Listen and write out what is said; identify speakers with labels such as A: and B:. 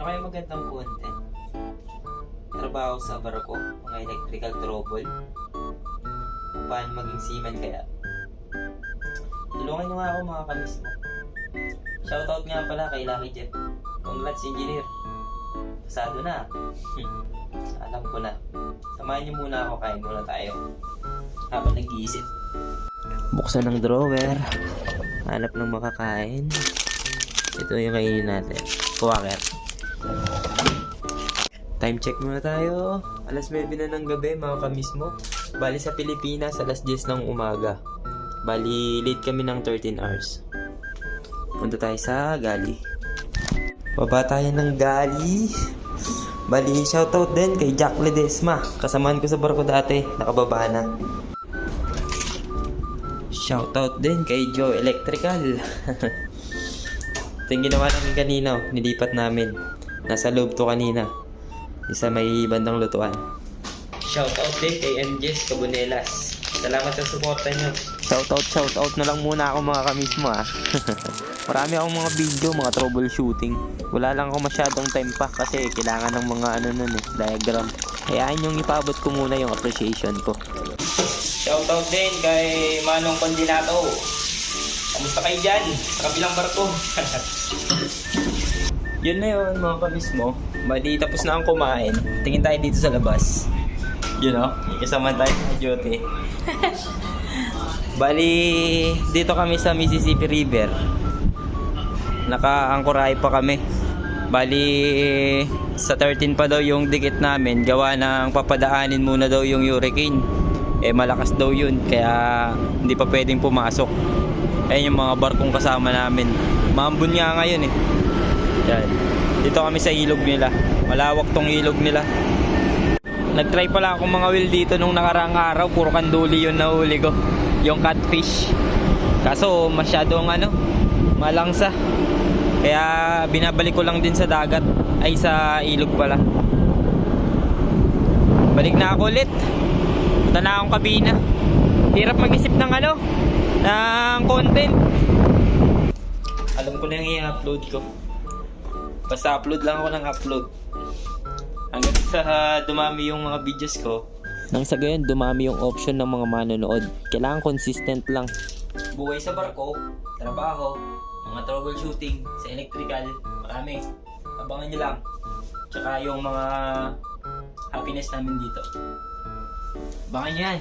A: Ano kaya magandang content? Trabaho sa barko, mga electrical trouble. Paano maging seaman kaya? Tulungan nyo nga ako mga kamis mo. Shoutout nga pala kay Lucky Jeff. Congrats engineer. Pasado na. Alam ko na. Samahan niyo muna ako, kain muna tayo. Habang nag-iisip. Buksan ng drawer. Hanap ng makakain. Ito yung kainin natin. Quaker. Time check muna tayo. Alas 9 na ng gabi, mga kamis mo. Bali sa Pilipinas, alas 10 ng umaga. Bali, late kami ng 13 hours. Punta tayo sa Gali. Baba tayo ng Gali. Bali, shoutout din kay Jack Ledesma. Kasamaan ko sa barko dati. Nakababa na. Shoutout din kay Joe Electrical. Ito yung ginawa namin kanina. oh. Nilipat namin. Nasa loob to kanina. Isa may bandang lutuan. Shoutout din kay MJS Cabunelas. Salamat sa suporta nyo. Shoutout, shoutout na lang muna ako mga kamis mo ah. Marami akong mga video, mga troubleshooting. Wala lang ako masyadong time pa kasi kailangan ng mga ano nun eh, diagram. Hayaan yung ipabot ko muna yung appreciation ko. Shoutout din kay Manong Condinato. Kamusta kayo dyan? Sa kabilang barko. yun na yun mga kamis mo. Bali, tapos na ang kumain. Tingin tayo dito sa labas. Yun o, may kasama tayo sa duty. Bali, dito kami sa Mississippi River. Naka-angkorahe pa kami. Bali, sa 13 pa daw yung dikit namin. Gawa ng papadaanin muna daw yung hurricane. Eh, malakas daw yun. Kaya, hindi pa pwedeng pumasok. Ayan yung mga barkong kasama namin. Maambun nga ngayon eh. Yan. Dito kami sa ilog nila. Malawak tong ilog nila. Nag-try pala akong mga wheel dito nung nakaraang araw. Puro kanduli yun na huli ko. Yung catfish. Kaso masyadong ano, malangsa. Kaya binabalik ko lang din sa dagat. Ay sa ilog pala. Balik na ako ulit. Punta na akong kabina. Hirap mag-isip ng ano, ng content. Alam ko na yung i-upload ko. Basta upload lang ako ng upload. Hanggang sa dumami yung mga videos ko. Nang sa gayon, dumami yung option ng mga manonood. Kailangan consistent lang. Buhay sa barko, trabaho, mga troubleshooting sa electrical, marami. Abangan nyo lang. Tsaka yung mga happiness namin dito. Abangan yan.